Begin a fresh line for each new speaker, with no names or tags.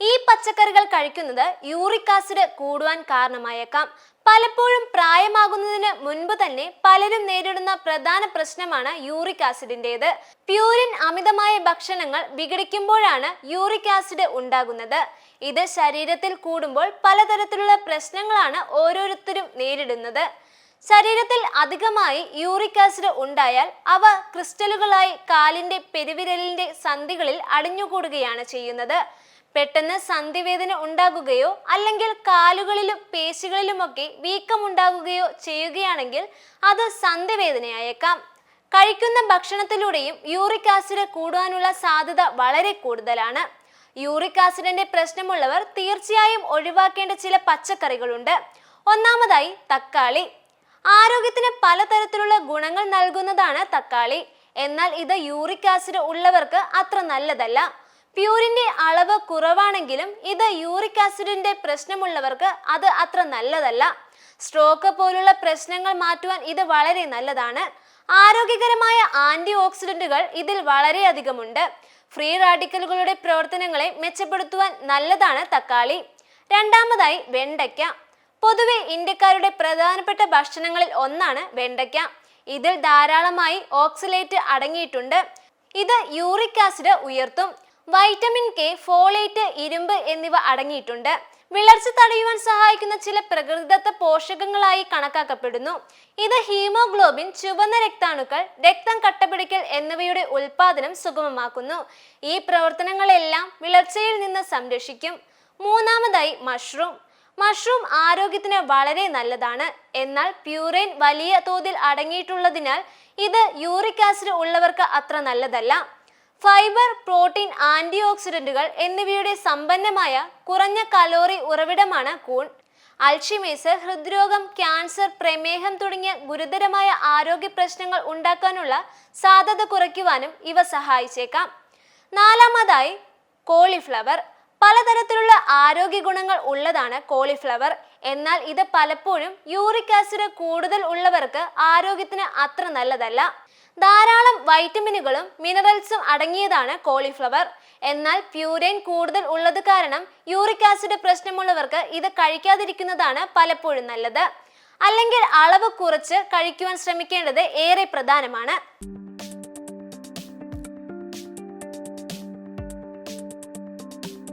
ഈ പച്ചക്കറികൾ കഴിക്കുന്നത് യൂറിക് ആസിഡ് കൂടുവാൻ കാരണമായേക്കാം. പലപ്പോഴും പ്രായമാകുന്നതിന് മുൻപ് തന്നെ പലരും നേരിടുന്ന പ്രധാന പ്രശ്നമാണ് യൂറിക് ആസിഡിന്റേത് പ്യൂരിൻ അമിതമായ ഭക്ഷണങ്ങൾ വിഘടിക്കുമ്പോഴാണ് യൂറിക് ആസിഡ് ഉണ്ടാകുന്നത്. ഇത് ശരീരത്തിൽ കൂടുമ്പോൾ പലതരത്തിലുള്ള പ്രശ്നങ്ങളാണ് ഓരോരുത്തരും നേരിടുന്നത്. ശരീരത്തിൽ അധികമായി യൂറിക് ആസിഡ് ഉണ്ടായാൽ അവ ക്രിസ്റ്റലുകളായി കാലിന്റെ പെരുവിരലിന്റെ സന്ധികളിൽ അടിഞ്ഞുകൂടുകയാണ് ചെയ്യുന്നത്. പെട്ടെന്ന് സന്ധിവേദന ഉണ്ടാകുകയോ അല്ലെങ്കിൽ കാലുകളിലും പേശികളിലുമൊക്കെ വീക്കമുണ്ടാകുകയോ ചെയ്യുകയാണെങ്കിൽ അത് സന്ധിവേദനയായേക്കാം. കഴിക്കുന്ന ഭക്ഷണത്തിലൂടെയും യൂറിക് ആസിഡ് കൂടുവാനുള്ള സാധ്യത വളരെ കൂടുതലാണ്. യൂറിക് ആസിഡിന്റെ പ്രശ്നമുള്ളവർ തീർച്ചയായും ഒഴിവാക്കേണ്ട ചില പച്ചക്കറികളുണ്ട്. ഒന്നാമതായി തക്കാളി. ആരോഗ്യത്തിന് പലതരത്തിലുള്ള ഗുണങ്ങൾ നൽകുന്നതാണ് തക്കാളി. എന്നാൽ ഇത് യൂറിക് ആസിഡ് ഉള്ളവർക്ക് അത്ര നല്ലതല്ല. പ്യൂരിന്റെ അളവ് കുറവാണെങ്കിലും ഇത് യൂറിക് ആസിഡിന്റെ പ്രശ്നമുള്ളവർക്ക് അത് അത്ര നല്ലതല്ല. സ്ട്രോക്ക് പോലുള്ള പ്രശ്നങ്ങൾ മാറ്റുവാൻ ഇത് വളരെ നല്ലതാണ്. ആരോഗ്യകരമായ ആന്റി ഓക്സിഡന്റുകൾ ഇതിൽ വളരെയധികമുണ്ട് ഫ്രീ റാഡിക്കലുകളുടെ പ്രവർത്തനങ്ങളെ മെച്ചപ്പെടുത്തുവാൻ നല്ലതാണ് തക്കാളി. രണ്ടാമതായി വെണ്ടയ്ക്ക. പൊതുവെ ഇന്ത്യക്കാരുടെ പ്രധാനപ്പെട്ട ഭക്ഷണങ്ങളിൽ ഒന്നാണ് വെണ്ടയ്ക്ക. ഇതിൽ ധാരാളമായി ഓക്സലേറ്റ് അടങ്ങിയിട്ടുണ്ട്. ഇത് യൂറിക് ആസിഡ് ഉയർത്തും. വൈറ്റമിൻ കെ ഫോളേറ്റ് ഇരുമ്പ് എന്നിവ അടങ്ങിയിട്ടുണ്ട്. വിളർച്ച തടയുവാൻ സഹായിക്കുന്ന ചില പ്രകൃതിദത്ത പോഷകങ്ങളായി കണക്കാക്കപ്പെടുന്നു. ഇത് ഹീമോഗ്ലോബിൻ ചുവന്ന രക്താണുക്കൾ രക്തം കട്ടപിടിക്കൽ എന്നിവയുടെ ഉൽപാദനം സുഗമമാക്കുന്നു. ഈ പ്രവർത്തനങ്ങളെല്ലാം വിളർച്ചയിൽ നിന്ന് സംരക്ഷിക്കും. മൂന്നാമതായി മഷ്റൂം. മഷ്റൂം ആരോഗ്യത്തിന് വളരെ നല്ലതാണ്. എന്നാൽ പ്യൂറൈൻ വലിയ തോതിൽ അടങ്ങിയിട്ടുള്ളതിനാൽ ഇത് യൂറിക് ആസിഡ് ഉള്ളവർക്ക് അത്ര നല്ലതല്ല. ഫൈബർ പ്രോട്ടീൻ ആന്റി ഓക്സിഡന്റുകൾ എന്നിവയുടെ സമ്പന്നമായ കുറഞ്ഞ കലോറി ഉറവിടമാണ് കൂൺ. അൽഷിമേസ് ഹൃദ്രോഗം ക്യാൻസർ പ്രമേഹം തുടങ്ങിയ ഗുരുതരമായ ആരോഗ്യ പ്രശ്നങ്ങൾ ഉണ്ടാക്കാനുള്ള സാധ്യത കുറയ്ക്കുവാനും ഇവ സഹായിച്ചേക്കാം. നാലാമതായി കോളിഫ്ലവർ. പലതരത്തിലുള്ള ആരോഗ്യ ഗുണങ്ങൾ ഉള്ളതാണ് കോളിഫ്ലവർ. എന്നാൽ ഇത് പലപ്പോഴും യൂറിക് ആസിഡ് കൂടുതൽ ഉള്ളവർക്ക് ആരോഗ്യത്തിന് അത്ര നല്ലതല്ല. ധാരാളം വൈറ്റമിനുകളും മിനറൽസും അടങ്ങിയതാണ് കോളിഫ്ലവർ. എന്നാൽ പ്യൂരൈൻ കൂടുതൽ ഉള്ളത് കാരണം യൂറിക് ആസിഡ് പ്രശ്നമുള്ളവർക്ക് ഇത് കഴിക്കാതിരിക്കുന്നതാണ് പലപ്പോഴും നല്ലത്. അല്ലെങ്കിൽ അളവ് കുറച്ച് കഴിക്കുവാൻ ശ്രമിക്കേണ്ടത് ഏറെ പ്രധാനമാണ്.